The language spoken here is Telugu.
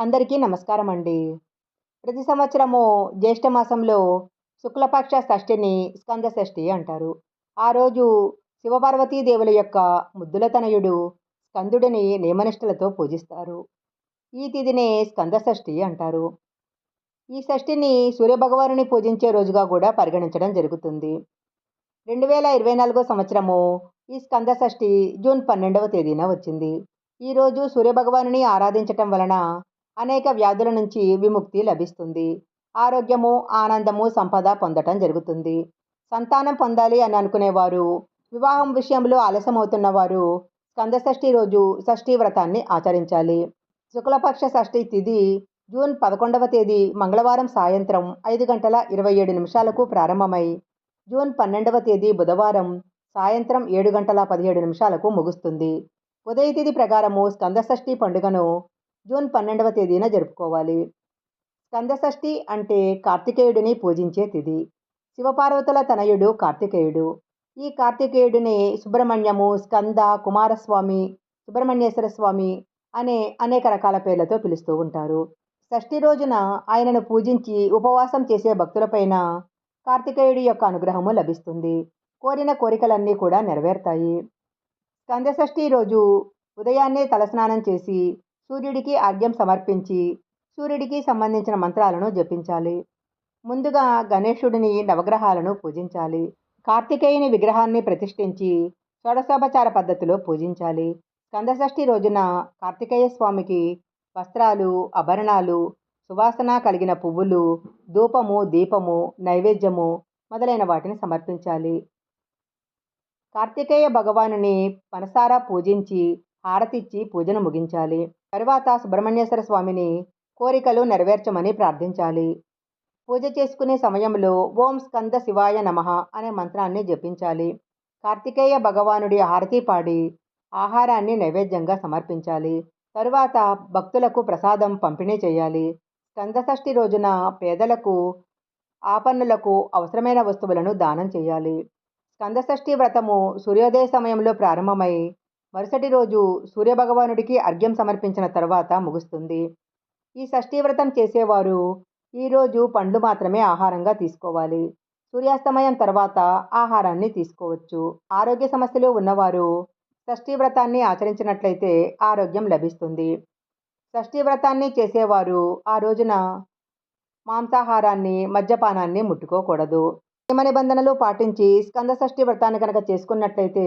అందరికీ నమస్కారం అండి ప్రతి సంవత్సరము జ్యేష్ఠ మాసంలో శుక్లపక్ష షష్ఠిని స్కంద షష్ఠి అంటారు. ఆ రోజు శివపార్వతీ దేవుల యొక్క ముద్దుల తనయుడు స్కందుడిని నియమనిష్టలతో పూజిస్తారు. ఈ తిథినే స్కంద షష్ఠి అంటారు. ఈ షష్ఠిని సూర్యభగవానుని పూజించే రోజుగా కూడా పరిగణించడం జరుగుతుంది. రెండు వేల ఇరవై నాలుగో సంవత్సరము ఈ స్కంద షష్ఠి జూన్ పన్నెండవ తేదీన వచ్చింది. ఈరోజు సూర్యభగవానుని ఆరాధించటం వలన అనేక వ్యాధుల నుంచి విముక్తి లభిస్తుంది. ఆరోగ్యము ఆనందము సంపద పొందటం జరుగుతుంది. సంతానం పొందాలి అని అనుకునేవారు వివాహం విషయంలో ఆలస్యమవుతున్న వారు స్కందషష్ఠి రోజు షష్ఠీ వ్రతాన్ని ఆచరించాలి. శుక్లపక్ష షష్ఠి తిథి జూన్ పదకొండవ తేదీ మంగళవారం సాయంత్రం ఐదు గంటల ఇరవై ఏడు నిమిషాలకు ప్రారంభమై జూన్ పన్నెండవ తేదీ బుధవారం సాయంత్రం ఏడు గంటల పదిహేడు నిమిషాలకు ముగుస్తుంది. ఉదయ తిథి ప్రకారము స్కందషష్ఠి పండుగను జూన్ పన్నెండవ తేదీన జరుపుకోవాలి. స్కందషష్ఠి అంటే కార్తికేయుడిని పూజించే తిథి. శివపార్వతుల తనయుడు కార్తికేయుడు. ఈ కార్తికేయుడిని సుబ్రహ్మణ్యము స్కంద కుమారస్వామి సుబ్రహ్మణ్యేశ్వర స్వామి అనే అనేక రకాల పేర్లతో పిలుస్తూ ఉంటారు. షష్ఠి రోజున ఆయనను పూజించి ఉపవాసం చేసే భక్తులపైన కార్తికేయుడి యొక్క అనుగ్రహము లభిస్తుంది. కోరిన కోరికలన్నీ కూడా నెరవేరుతాయి. స్కందషష్ఠి రోజు ఉదయాన్నే తలస్నానం చేసి సూర్యుడికి అర్ఘ్యం సమర్పించి సూర్యుడికి సంబంధించిన మంత్రాలను జపించాలి. ముందుగా గణేశుడిని నవగ్రహాలను పూజించాలి. కార్తికేయుని విగ్రహాన్ని ప్రతిష్ఠించి షోడశోపచార పద్ధతిలో పూజించాలి. స్కందషష్ఠి రోజున కార్తికేయ స్వామికి వస్త్రాలు ఆభరణాలు సువాసన కలిగిన పువ్వులు ధూపము దీపము నైవేద్యము మొదలైన వాటిని సమర్పించాలి. కార్తికేయ భగవానుని మనసారా పూజించి హారతిచ్చి పూజను ముగించాలి. తరువాత సుబ్రహ్మణ్యేశ్వర స్వామిని కోరికలు నెరవేర్చమని ప్రార్థించాలి. పూజ చేసుకునే సమయంలో ఓం స్కంద శివాయ నమ అనే మంత్రాన్ని జపించాలి. కార్తికేయ భగవానుడి హారతి పాడి ఆహారాన్ని నైవేద్యంగా సమర్పించాలి. తరువాత భక్తులకు ప్రసాదం పంపిణీ చేయాలి. స్కందషష్ఠి రోజున పేదలకు ఆపన్నులకు అవసరమైన వస్తువులను దానం చేయాలి. స్కందషష్ఠి వ్రతము సూర్యోదయ సమయంలో ప్రారంభమై మరుసటి రోజు సూర్యభగవానుడికి అర్ఘ్యం సమర్పించిన తర్వాత ముగుస్తుంది. ఈ షష్ఠీ వ్రతం చేసేవారు ఈరోజు పండ్లు మాత్రమే ఆహారంగా తీసుకోవాలి. సూర్యాస్తమయం తర్వాత ఆహారాన్ని తీసుకోవచ్చు. ఆరోగ్య సమస్యలు ఉన్నవారు షష్ఠీ వ్రతాన్ని ఆచరించినట్లయితే ఆరోగ్యం లభిస్తుంది. షష్ఠీ వ్రతాన్ని చేసేవారు ఆ రోజున మాంసాహారాన్ని మద్యపానాన్ని ముట్టుకోకూడదు. నియమ నిబంధనలు పాటించి స్కంద షష్ఠి వ్రతాన్ని కనుక చేసుకున్నట్లయితే